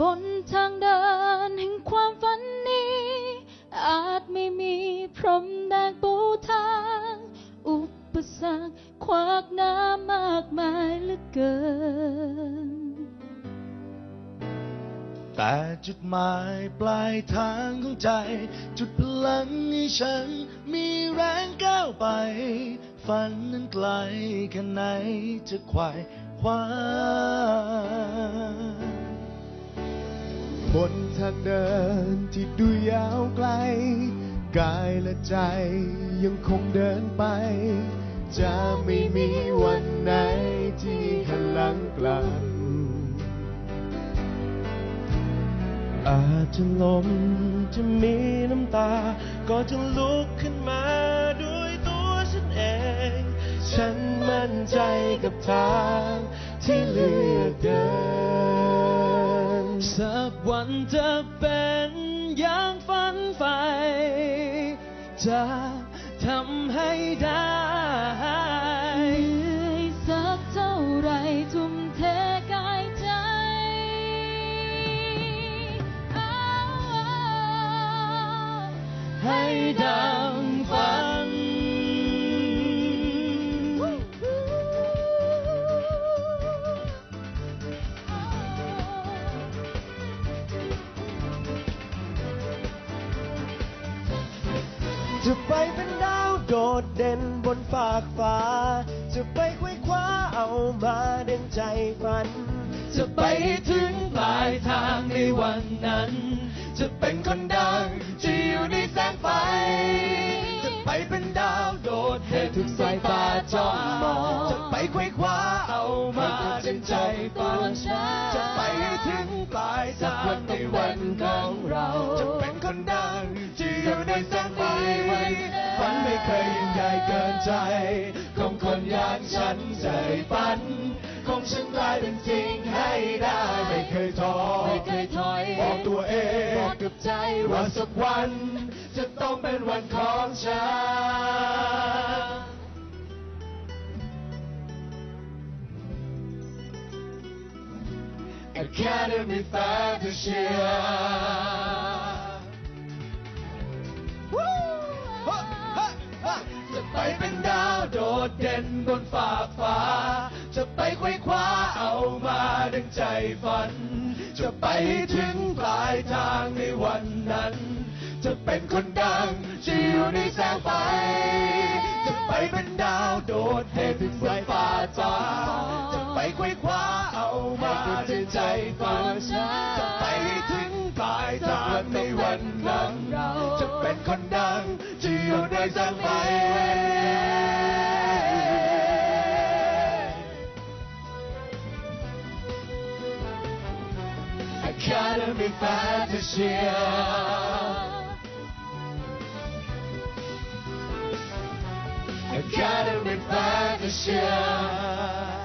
บนทางเดินแห่งความฝันนี้ อาจไม่มีพรมแดงปูทาง อุปสรรคขวากน้ามากมายเหลือเกิน แต่จุดหมายปลายทางของใจ จุดพลังให้ฉัน มีแรงก้าวไป ฝันนั้นไกลแค่ไหนจะไขว่คว้า บนทางเดินที่ดูยาวไกล กายและใจยังคงเดินไป จะไม่มีวันไหนที่หันหลังกลับ อาจจะล้มจะมีน้ำตา ก็จะลุกขึ้นมาด้วยตัวฉันเอง ฉันมั่นใจกับทางที่เลือกเดินสักวัน จะเป็นอย่างฝันใฝ่จะ จะไปเป็นดาวโดดเด่นบนฟากฟ้า จะไปคว้ยคว้าเอามาเดังใจฝัน จะไปให้ถึงปลายทางในวันนั้น จะเป็นคนดังจะอยู่ในแสงไฟ จะไปเป็นดาวโดดให้ทุกสายตาจ้องมอง จะไปคว้ยคว้าเอามาเดังใจฝัน จะไปให้ถึงปลายทางในวันของเรา ใจ ของคนอย่างฉันใจฝันของฉันกลายเป็นจริงให้ได้ ไม่เคยท้อไม่เคยถอยบอกตัวเองบอกกับใจว่าสักวัน จะต้องเป็นวันของฉัน Academy Fantasia จะ นบนฟ้ากฟ้า จะไปคว้ยคว้าเอามาดังใจฝัน จะไปถึงปลายทางในวันนั้น จะเป็นคนดังจะอยู่ในแสงไฟ จะไปเป็นดาวโดดเด่นบนฟ้าฟ้าจะไปคว้ยคว้าเอามาดังใจฝัน จะไปถึงปลายทางในวันนั้น จะเป็นคนดังจะอยู่ในแสงไฟ glorified got year. Glorified to year.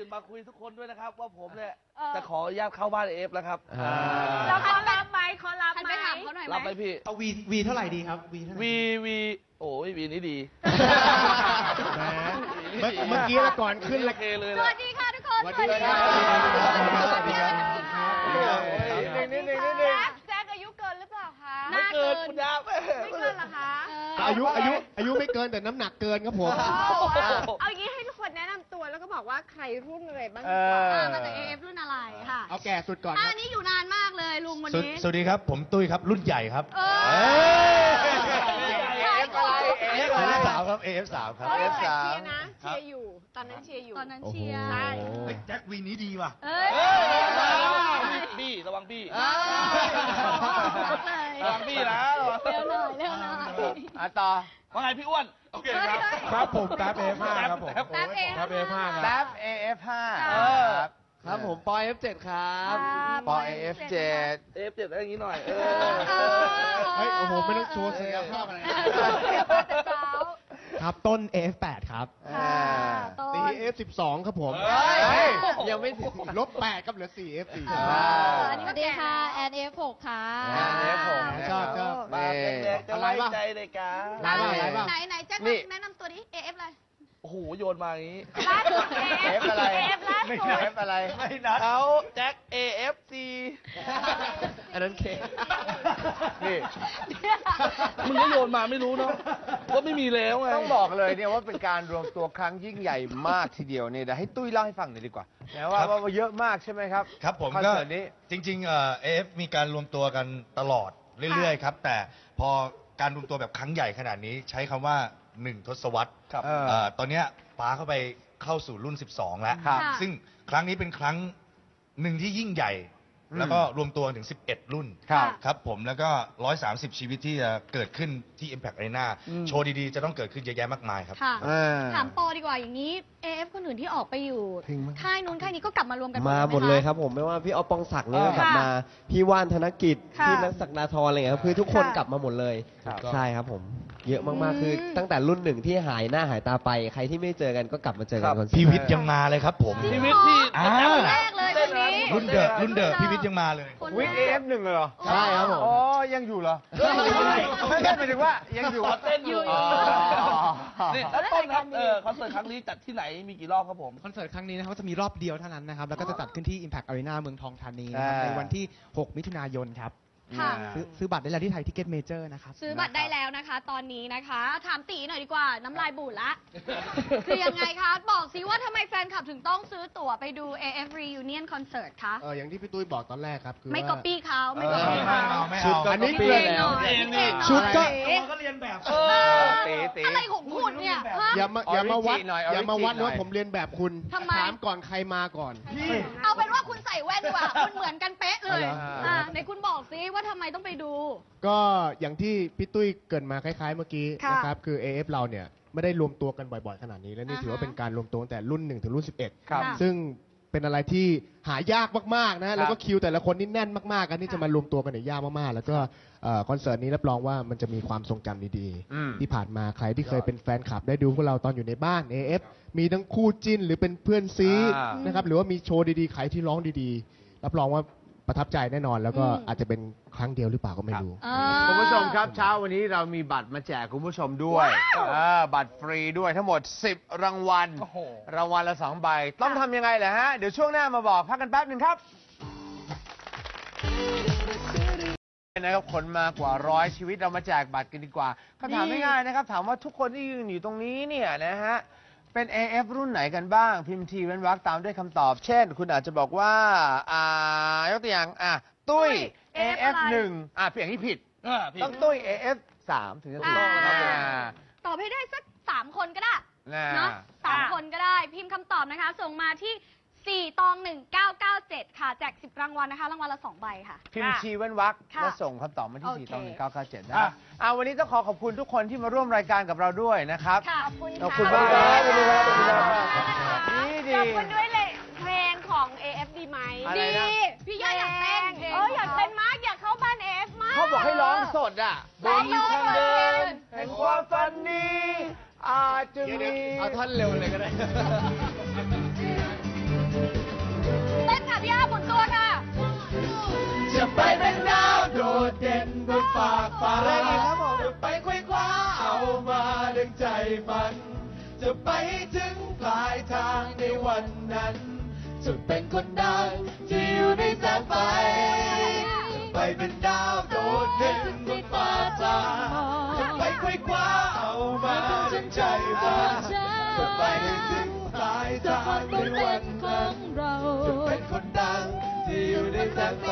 ตื่นมาคุยทุกคนด้วยนะครับ ว่าผมเนี่ยเออ จะขออนุญาตเข้าบ้านเอฟแล้วครับเราเขารับไหมเขารับหันไหม ไปถามเขาหน่อยไหม รับไหมพี่เอาวีวีเท่าไหร่ดีครับวีเท่าไหร่วีวีโอ้ยวีนี้ดีแหมเมื่อเมื่อกี้ละก่อนขึ้นโอละเคเลยสแหละวัสดีค่ะทุกคน สวัสดีครับ สวัสดีค่ะนิดนึงนิดนึงนิดนึงแจ็คอายุเกินหรือเปล่าคะหน้าไม่เกินคุณดาบไม่เกินเหรอคะอายุอายุอายุไม่เกินแต่น้ำหนักเกินครับผม เอาอย่างนี้ วแล้วก็บอกว่าใครรุ่นอะไรบ้างเอดีกว่าออ่ามาจาก AF รุ่นอะไรค่ะเอาแก่สุดก่อนคอ่ารับนี่อยู่นานมากเลยลุงวันสวัสนี้สวัสดีครับ ผมตุ้ยครับ รุ่นใหญ่ครับเอเอ้อย AF อะไร AF อะไร AF สามครับ AF สามครับเออ AF แต่สาเชีมยร์นะเชียร์อยู่ ตอนนั้นเชียร์อยู่ ตอนนั้นเชียร์ใช่เฮ้ยแจ็ควีนี้ดีว่ะ เอ้ยเอ้ยบี้ระวังบี้เลยระวังบี้นะระวังเร็วหน่อยเร็วหน่อย อะต่อว่าไงพี่อ้วนโอ เคครับ ครับผมแท็บ F5 ครับผมแท็บแป๊บเองแท็บ F5 ครับแท็บ AF5 เออ ครับผมปอย F7 ครับ ปอ AF7 F7 อะไรอย่างงี้หน่อยเอเอออ เฮ้ยโอ้โหไม่ต้องโชว์ศักยภาพอะไรนะเดี๋ยวมาแต่เช้า ครับ ต้น F8 ครับค่ะต้นตี 4F12 ครับผมเฮ้ย ยังไม่ถึงลบ8ครับเหลือ 4F4 อันนี้ สวัสดีค่ะ แอนเอฟหกค่ะแอน F6 ชอบชอบปากแดงๆจะไว้ใจเลยกาไลน์บ้างไลน์บ้าง ไหนไหนแจ็คนี่ แนะนำตัวดิ AF เลย โอ้โหโยนมาอย่างนี้ ล่าสุด F อะไร AF ล่าสุด F อะไร ไม่นัด เขาแจ็ค AFC อันนั้นเคนี่ มึงก็โยนมาไม่รู้เนาะว่าไม่มีแล้วไง ต้องบอกเลยเนี่ยว่าเป็นการรวมตัวครั้งยิ่งใหญ่มากทีเดียวเนี่ยเดี๋ยวให้ตุ้ยเล่าให้ฟังหน่อยดีกว่านะว่าครับ ว่าเยอะมากใช่ไหมครับครับผมคอนก็เสิร์ตนี้ จริงๆเอ่อฟมีการรวมตัวกันตลอดเรื่อยๆครับ แต่พอการรวมตัวแบบครั้งใหญ่ขนาดนี้ ใช้คำว่า หนึ่งทศวรรษครับ เอ่อตอนเนี้ยป้าเข้าไปเข้าสู่รุ่น 12 แล้ว ครับ ซึ่งครั้งนี้เป็นครั้งหนึ่งที่ยิ่งใหญ่ อืม แล้วก็รวมตัวถึง 11 รุ่น ครับ ครับผมแล้วก็ 130 ชีวิตที่จะเกิดขึ้นที่ Impact Arena อืม โชว์ดีๆ จะต้องเกิดขึ้นเยอะแยะมากมายครับ ค่ะ เออ ถามปอดีกว่าอย่างนี้ AF คนอื่นที่ออกไปอยู่ทิ้งมั้ย ค่ายนู้นค่ายนี้ก็กลับมารวมกันมาหมดไคะเลยครับผมไม่ว่าพี่อ๊อฟปองศักดิ์เนี่ยอ่าก็กลับมาพี่ว่านธนกิจค่ะพี่นักศักดาธรอะไรเงี้ยครับคือทุกคนค่ะ กลับมาหมดเลย ครับ ใช่ครับผม เยอะมากอืมๆคือตั้งแต่รุ่นหนึ่งที่หายหน้าหายตาไป ใครที่ไม่เจอกันก็กลับมาเจอกันคอนเสิพีร์ตวิทย์ยังมาเลยครับผมชีวิตที่อ่าคนแรกเลยคนนี้รุ่นเดอะรุ่นเดอะพีวิทย์ยังมาเลย คนวิทแรย์เอกฟหนึ่งเหรอ ใช่ครับผม อ๋อ ยังอยู่เหรอไม่ใช่หมายถึงว่ายังอยู่เต้นอยู่อ๋อนี่แล้วต้นครับเออคอนเสิร์ตครั้งนี้จัดที่ไหนมีกี่รอบครับผม คอนเสิร์ตครั้งนี้นะครับจะมีรอบเดียวเท่านั้นนะครับ แล้วก็จะจัดขึ้นที่ Impact Arena เมืองทองธานีนะครับอ่าในวันที่ 6 มิถุนายนครับ ค่ะ ซื้อซื้อบัตรได้แล้วที่ไทยทิเก็ตเมเจอร์นะครับ ซื้อบัตรได้แล้วนะคะ ตอนนี้นะคะ ถามตีหน่อยดีกว่า น้ำลายบูดละ คือยังไงคะ บอกสิว่าทำไมแฟนคลับถึงต้องซื้อตั๋วไปดู AF Reunion Concert คะ เอออย่างที่พี่ตุ้ยบอกตอนแรกครับคือไม่ว่า ก๊อปปี้เขาไม่เอก๊ออปปี้ไม่เขาเอาไม่ชุดเอาก็อันนี้เก่งหน่อยเก่งเก่งหน่อยชุดก็ก็เรียนแบบเออตีตีอะไรของคุณเนี่ยฮะ อย่ามาอย่ามาวัด Origi หน่อยอย่ามาวัด Origi หน่อย ว่าผมเรียนแบบคุณ ทำไม ถามก่อนใครมาก่อน เอาเป็นว่าคุณใส่แว่นดีกว่า คุณเหมือนกันเป๊ะเลยเอาเหรออ่อ่าในคุณบอกสิว่าทำไมต้องไปดู ก็อย่างที่พี่ตุ้ยเกรินมาคล้ายๆเมื่อกี้ค่ะนะครับคือ AF เราเนี่ยไม่ได้รวมตัวกันบ่อยๆ ขนาดนี้ และนี่อ่าฮะถือว่าเป็นการรวมตัวตั้งแต่รุ่น 1 ถึงรุ่น 11 ครับ ค่ะ ซึ่ง เป็นอะไรที่หายากมากๆนะแล้วก็คิวแต่ละคนนี่แน่นมากๆกันที่ค่ะจะมารวมตัวกันเนี่ยยากมากๆ แล้วก็เอ่อคอนเสิร์ตนี้รับรองว่ามันจะมีความทรงจำดีอืม ๆ ที่ผ่านมาใครที่เคยเป็นแฟนคลับได้ดูพวกเราตอนอยู่ในบ้าน AF มีทั้งคู่จิ้นหรือเป็นเพื่อนซีอ่านะครับหรือว่ามีโชว์ดีๆใครที่ร้องดีๆ รับรองว่า ประทับใจแน่นอนแล้วก็อืมอาจจะเป็นครั้งเดียวหรือเปล่าก็ไม่รู้ อ่า คุณผู้ชมครับเช้าวันนี้เรามีบัตรมาแจกคุณผู้ชมด้วยเออบัตรฟรีด้วยทั้งหมด 10 รางวัล โอ้โห รางวัลละ2ใบ ต้องทำยังไงเหรอฮะ เดี๋ยวช่วงหน้ามาบอกพักกันแป๊บหนึ่งครับนะครับคนมากว่าร้อยชีวิตเรามาแจกบัตรกันดีกว่าคำถามนี่ ง่ายๆนะครับ ถามว่าทุกคนที่ยืนอยู่ตรงนี้เนี่ยนะฮะ เป็น AF รุ่นไหนกันบ้าง พิมพ์ทีเว้นวรรคตามด้วยคำตอบ เช่น คุณอาจจะบอกว่าอ่ายกตัวอย่างอะตุ้ย AF หนึ่งอะเพียงที่ผิดอ่าพี่ต้องตุ้ย AF สามถึงจะถูกอ่า นะครับอ่าตอบให้ได้สักสามคนก็ได้น่ะเนาะสามคนก็ได้ พิมพ์คำตอบนะคะ ส่งมาที่ 4ตอง 1997 ค่ะ แจก 10 รางวัลนะคะ รางวัลละ 2 ใบค่ะ พิมพ์ชีเว้นวรรคค่ะแล้วส่งคำตอบมาที่โอเค4ตอง1997นะอะอ่าวันนี้ต้องขอขอบคุณทุกคนที่มาร่วมรายการกับเราด้วยนะครับ ค่ะขอบคุณขอบค่ะคุณมากครับขอบคุณครับขอบคุณครับดีดี ขอบคุณด้วยเลยเพลงของ AF ดีไหมอะไร ดี นะ พี่ย่าอยากเต้นพลงเอออยากเต้นมากอยากเข้าบ้าน AF มาก เขาบอกให้ร้องสดอะร้องเลยบนทางเดินแห่งความฝันนี้ อาจจะมี เอาท่อนเร็วเลยก็ได้ นบนฟากฟ้าอะไรอีกครับผมจะไปคว้คว้าเอามาดังใจฝัน จะไปให้ถึงปลายทางในวันนั้น จะเป็นคนดังที่อยู่ในแสงไฟไปเป็นดาวโดดเด่นบนฟ้าฟ้าจะไปคว้คว้าเอามาดังใจฝันจะไปให้ถึงปลายทางในวันนั้นจะเป็นคนดังที่อยู่ในแสงไฟ